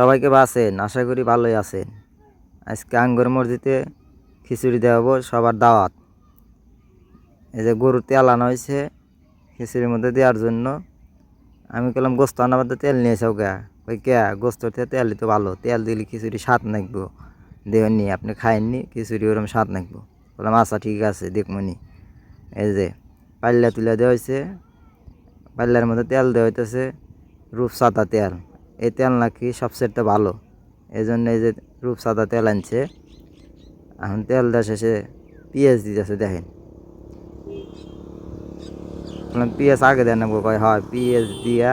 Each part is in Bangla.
সবাইকে বাসেন আশা করি ভালোই আছেন। আজকে আঙ্গুর মসজিদে খিচুড়ি দেওয়া হব সবার দাওয়াত। এই যে গরুর তেল আনা হয়েছে খিচুড়ির মধ্যে দেওয়ার জন্য। আমি বললাম গোস্ত আনার মধ্যে তেল নিয়েছে ওকে ওই কে? গোস্ত তেল তো ভালো। তেল দিলে খিচুড়ি স্বাদ নাকবো দেবেননি আপনি খাইননি, খিচুড়ি ওরকম স্বাদ নাকবো বললাম আচ্ছা ঠিক আছে, দেখমনি। এই যে পাল্লা তুলে দেওয়া হয়েছে পাল্লার মধ্যে তেল দেওয়া হইতেছে রূপসাদা তেল। এই তেল নাকি সবচেয়ে ভালো। এই জন্য এই যে রূপসাদা তেল আনছে। এখন তেল দেওয়া শেষে পেঁয়াজ দিতেছে, দেখেন। বললাম পেঁয়াজ আগে দেন নাকবো কয়, হয়, পেঁয়াজ দিয়া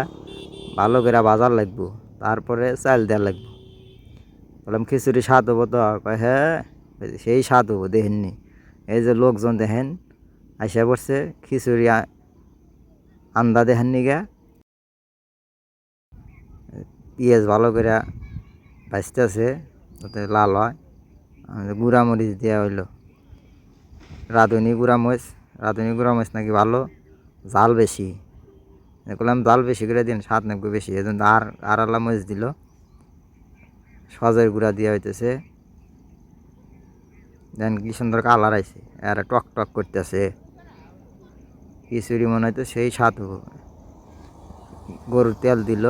ভালো করে বাজার লাগবো, তারপরে চাল দেওয়া লাগবো। বললাম, খিচুড়ি স্বাদ হব তো? কয় হ্যাঁ সেই স্বাদ হব, দেখেননি। এই যে লোকজন দেখেন, আইসা পড়ছে, খিচুড়ি আন্দা দেখেন নিগা পেঁয়াজ ভালো করে ভাজতেছে, যাতে লাল হয়। আর গুঁড়া মরিচ দেওয়া হইল। রাঁধুনি গুঁড়া মরিচ রাঁধুনি গুঁড়া মরিচ নাকি ভালো জাল বেশি। দেখলাম জাল বেশি করে দিন, স্বাদ নাকি বেশি। এই জন্য আর আর আলা মরিচ দিল। সজের গুঁড়া দেওয়া হইতেছে। দেন কি সুন্দর কালার আইছে, আর টক টক করতেছে। খিচুড়ি মনে হয়তো সেই স্বাদ গরুর তেল দিল।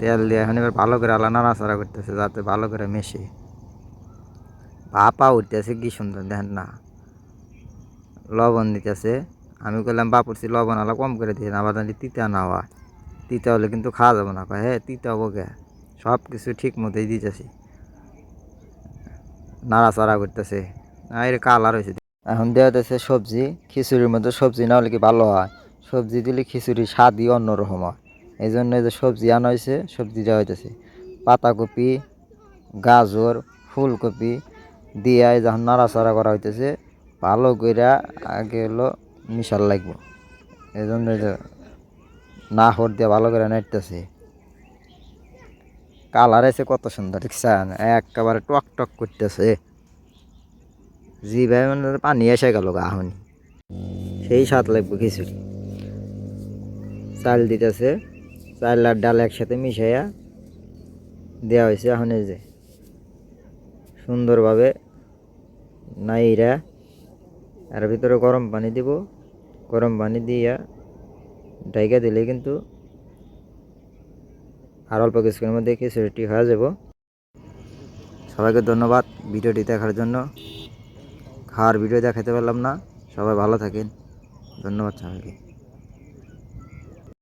তেল দিয়ে এখন এবার ভালো করে আলা নাড়াচাড়া করতেছে যাতে ভালো করে মেশে। ভাপা উঠতেছে কি সুন্দর, দেখেন না। লবণ দিতেছে। আমি বললাম বাপুরছি লবণ আলা কম করে দিয়ে আবার জানি তিতা না হওয়া তিতা হলে কিন্তু খাওয়া যাবে না। হ্যাঁ তিতা হব কে সব কিছু ঠিক মতোই দিতেছি। নাড়াচাড়া করতেছে। এর কালার হয়েছে এখন দেওয়া হতেছে সবজি, খিচুড়ির মধ্যে সবজি না হলে কি ভালো হয়? সবজি দিলে খিচুড়ি স্বাদই অন্যরকম হয়। এই জন্য যে সবজি আনা হয়েছে সবজি দেওয়া হইতেছে। পাতাকপি, গাজর, ফুলকপি দিয়ে যখন নাড়াচাড়া করা হইতেছে। ভালো করে আগে হলো মিশাল লাগবো। এই জন্য না হর দিয়ে ভালো করে নাড়তেছে। কালার আছে কত সুন্দর, দেখছেন? একেবারে টক টক করতেছে। জি ভাই মানে পানি এসে গেল গাহনি সেই স্বাদ লাগবে খিচুড়ি। চাল দিতেছে। চাল আর ডাল একসাথে মিশাইয়া দেওয়া হয়েছে এখন এই যে। সুন্দরভাবে নাইরা এর ভিতরে গরম পানি দিব। গরম পানি দিয়া ডাইকা দিলে কিন্তু আর অল্প কিছুক্ষণের মধ্যে খিচুড়িটি হয়ে যাব। সবাইকে ধন্যবাদ ভিডিওটি দেখার জন্য। খাওয়ার ভিডিও দেখাতে পারলাম না। সবাই ভালো থাকেন। ধন্যবাদ সবাইকে।